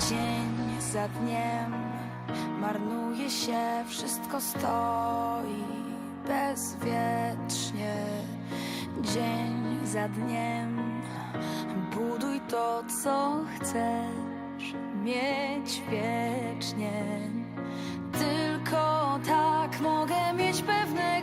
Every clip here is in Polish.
za dniem marnuje się, wszystko stoi bezwietrznie. Dzień za dniem buduj to, co chcesz mieć wiecznie. Tylko tak mogę mieć pewnego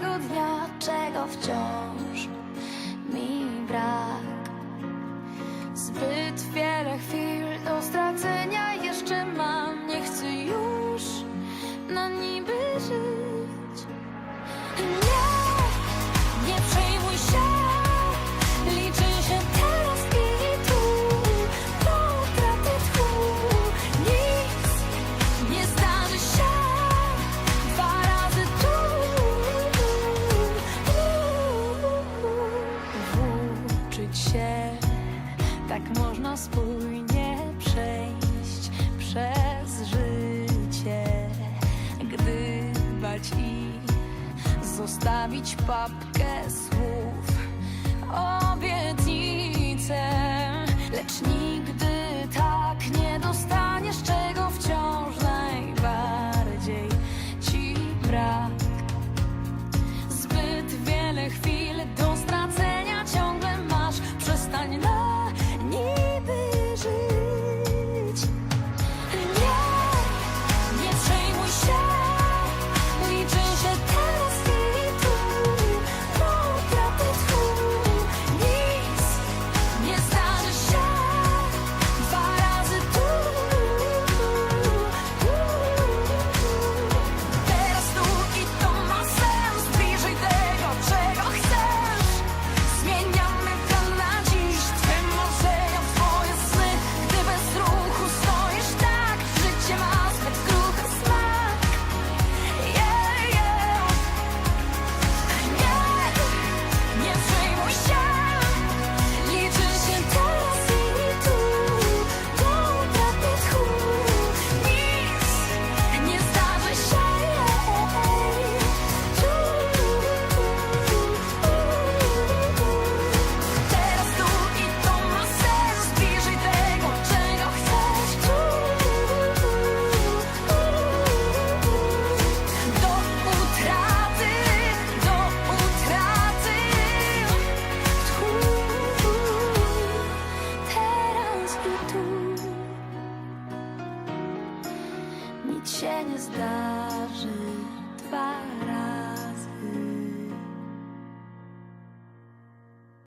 Nie chcę już na niby żyć. Nie, nie przejmuj się. Liczy się teraz i tu. Do utraty tchu. Nic nie zdarzy się dwa razy tu. Włóczyć się, tak można spójnie zostawić papkę słów, obietnicę, lecz nie wish I nic się nie zdarzy.